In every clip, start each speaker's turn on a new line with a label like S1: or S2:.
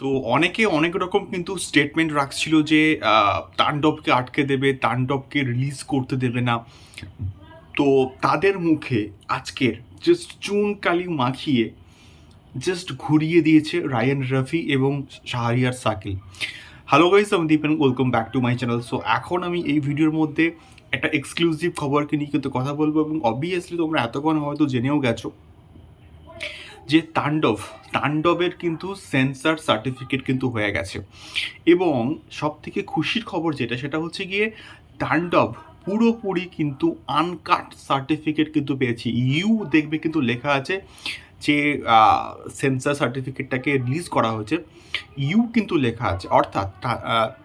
S1: তো অনেকে অনেক রকম কিন্তু স্টেটমেন্ট রাখছিল যে তাণ্ডবকে আটকে দেবে, তাণ্ডবকে রিলিজ করতে দেবে না। তো তাদের মুখে আজকের জাস্ট চুন কালি মাখিয়ে জাস্ট ঘুরিয়ে দিয়েছে রায়ান রফি এবং শাহরিয়ার সাকিল। হ্যালো গাইস আমি Dipen welcome back to my channel so এখন আমি এই ভিডিওর মধ্যে একটা এক্সক্লুসিভ খবরকে নিয়ে কিন্তু কথা বলব এবং অবভিয়াসলি তোমরা এতক্ষণ হয়তো জেনেও গেছো যে তাণ্ডব, তাণ্ডবের কিন্তু সেন্সার সার্টিফিকেট কিন্তু হয়ে গেছে। এবং সব থেকে খুশির খবর যেটা, সেটা হচ্ছে গিয়ে তাণ্ডব পুরোপুরি কিন্তু আনকাট সার্টিফিকেট কিন্তু পেয়েছি। ইউ দেখবে কিন্তু লেখা আছে যে সেন্সার সার্টিফিকেটটাকে রিলিজ করা হয়েছে। ইউ কিন্তু লেখা আছে। অর্থাৎ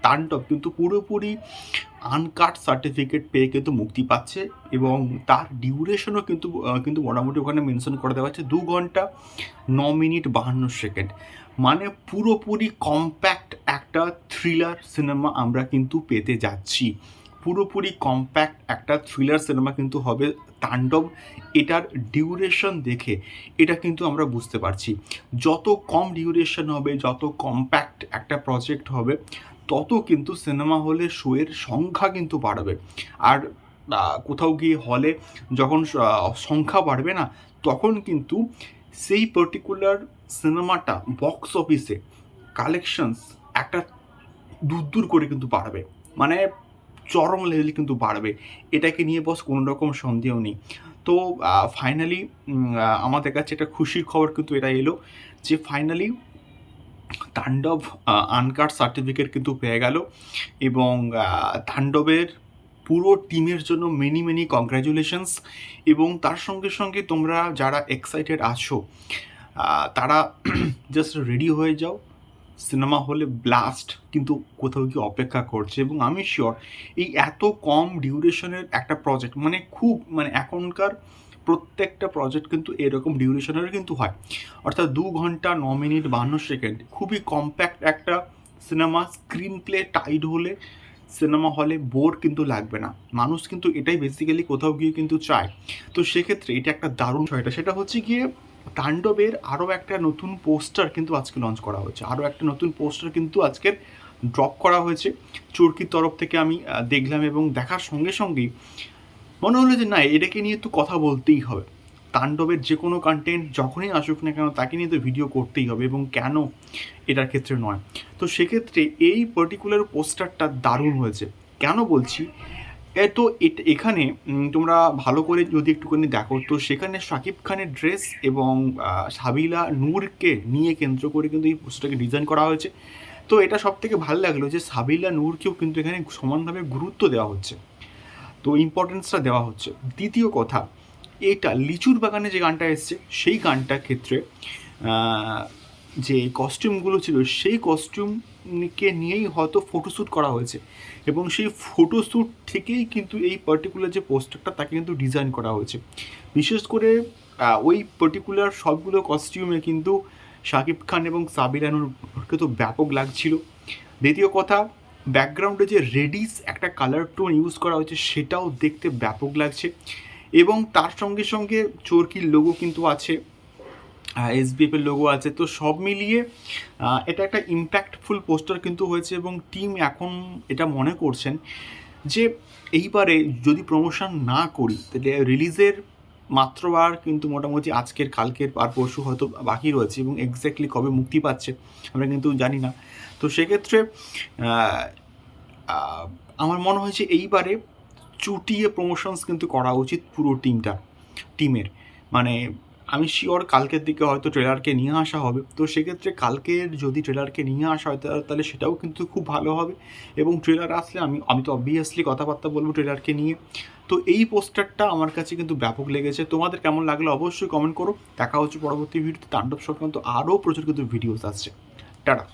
S1: তাণ্ডব কিন্তু পুরোপুরি আনকাট সার্টিফিকেট পেয়ে কিন্তু মুক্তি পাচ্ছে এবং তার ডিউরেশনও কিন্তু কিন্তু মোটামুটি ওখানে মেনশন করে দেওয়া হচ্ছে দু ঘণ্টা, ন মিনিট, বাহান্ন সেকেন্ড মানে পুরোপুরি কম্প্যাক্ট একটা থ্রিলার সিনেমা আমরা কিন্তু পেতে যাচ্ছি। পুরোপুরি কম্প্যাক্ট একটা থ্রিলার সিনেমা কিন্তু হবে তাণ্ডব। এটার ডিউরেশন দেখে এটা কিন্তু আমরা বুঝতে পারছি। যত কম ডিউরেশন হবে, যত কম্প্যাক্ট একটা প্রজেক্ট হবে তত কিন্তু সিনেমা হলে শোয়ের সংখ্যা কিন্তু বাড়বে। আর কোথাও গিয়ে হলে যখন সংখ্যা বাড়বে না, তখন কিন্তু সেই পার্টিকুলার সিনেমাটা বক্স অফিসে কালেকশনস একটা দূর দূর করে কিন্তু বাড়বে। মানে চরম লেভেলে কিন্তু বাড়বে। এটাকে নিয়ে বস কোনো রকম সন্দেহ নেই। তো ফাইনালি আমাদের কাছে একটা খুশির খবর কিন্তু এটা এলো যে ফাইনালি তাণ্ডব আনকাট সার্টিফিকেট কিন্তু পেয়ে গেল এবং তাণ্ডবের পুরো টিমের জন্য মেনি মেনি কংগ্রাচুলেশনস এবং তার সঙ্গে সঙ্গে তোমরা যারা এক্সাইটেড আছো তারা জাস্ট রেডি হয়ে যাও। সিনেমা হলে ব্লাস্ট কিন্তু কোথাও কি অপেক্ষা করছে এবং আমি শিওর এই এত কম ডিউরেশনের একটা প্রজেক্ট মানে খুব মানে এখনকার প্রত্যেকটা প্রজেক্ট কিন্তু এরকম ডিউরেশনের কিন্তু হয়। অর্থাৎ দু ঘণ্টা, ন মিনিট, বাহান্ন সেকেন্ড খুবই কম্প্যাক্ট একটা সিনেমা স্ক্রিন প্লে টাইট হলে সিনেমা হলে বোর কিন্তু লাগবে না। মানুষ কিন্তু এটাই বেসিক্যালি কোথাও গিয়ে কিন্তু চায়। তো সেক্ষেত্রে এটা একটা দারুণ বিষয়টা সেটা হচ্ছে গিয়ে তাণ্ডবের আরও একটা নতুন পোস্টার কিন্তু আজকে লঞ্চ করা হয়েছে। আরও একটা নতুন পোস্টার কিন্তু আজকের ড্রপ করা হয়েছে। চরকির তরফ থেকে আমি দেখলাম এবং দেখার সঙ্গে সঙ্গেই মনে হলো যে না, এটাকে নিয়ে তো কথা বলতেই হবে। তাণ্ডবের যে কোনো কন্টেন্ট যখনই আসুক না কেন, তাকে নিয়ে তো ভিডিও করতেই হবে এবং কেন এটার ক্ষেত্রে নয়? তো সেক্ষেত্রে এই পার্টিকুলার পোস্টারটা দারুণ হয়েছে। কেন বলছি? তো এখানে তোমরা ভালো করে যদি একটুখানি দেখো, তো সেখানে শাকিব খানের ড্রেস এবং সাবিলা নূরকে নিয়ে কেন্দ্র করে কিন্তু এই পোস্টারটাকে ডিজাইন করা হয়েছে। তো এটা সব থেকে ভালো লাগল যে সাবিলা নূরকেও কিন্তু এখানে সমানভাবে গুরুত্ব দেওয়া হচ্ছে। তো ইম্পর্টেন্সটা দেওয়া হচ্ছে। দ্বিতীয় কথা, এটা লিচুর বাগানে যে গানটা এসছে, সেই গানটার ক্ষেত্রে যে কস্টিউমগুলো ছিল, সেই কস্টিউমকে নিয়েই হয়তো ফটোশ্যুট করা হয়েছে। এবং সেই ফটোশ্যুট থেকেই কিন্তু এই পার্টিকুলার যে পোস্টারটা তাকে কিন্তু ডিজাইন করা হয়েছে। বিশেষ করে ওই পার্টিকুলার সবগুলো কস্টিউমে কিন্তু শাকিব খান এবং সাবিরানুরকে তো ব্যাপক লাগছিল। দ্বিতীয় কথা ব্যাকগ্রাউন্ডে যে রেডিস একটা কালার টোন ইউজ করা হয়েছে, সেটাও দেখতে ব্যাপক লাগছে। এবং তার সঙ্গে সঙ্গে চরকির লোগো কিন্তু আছে এস এসবিএফের লোগো আছে। তো সব মিলিয়ে এটা একটা ইম্প্যাক্টফুল পোস্টার কিন্তু হয়েছে এবং টিম এখন এটা মনে করছেন যে এইবারে যদি প্রমোশন না করি, তাহলে রিলিজের মাত্র আর কিন্তু মোটামুটি আজকের, কালকের আর পরশু হয়তো বাকি রয়েছে এবং এক্স্যাক্টলি কবে মুক্তি পাচ্ছে আমরা কিন্তু জানি না। তো সেক্ষেত্রে আমার মনে হয়েছে এইবারে চুটিয়ে প্রমোশনস কিন্তু করা উচিত পুরো টিমটা টিমের মানে আমি শিওর কালকের দিকে হয়তো ট্রেলারকে নিয়ে আসা হবে। তো সেক্ষেত্রে কালকের যদি ট্রেলারকে নিয়ে আসা হয় তাহলে সেটাও কিন্তু খুব ভালো হবে। এবং ট্রেলার আসলে আমি আমি তো অবভিয়াসলি কথাবার্তা বলব ট্রেলারকে নিয়ে। তো এই পোস্টারটা আমার কাছে কিন্তু ব্যাপক লেগেছে। তোমাদের কেমন লাগল অবশ্যই কমেন্ট করো। দেখা হচ্ছে পরবর্তী ভিডিওতে। তাণ্ডব সংক্রান্ত আরও প্রচুর কিন্তু ভিডিওস আসছে। টাটা।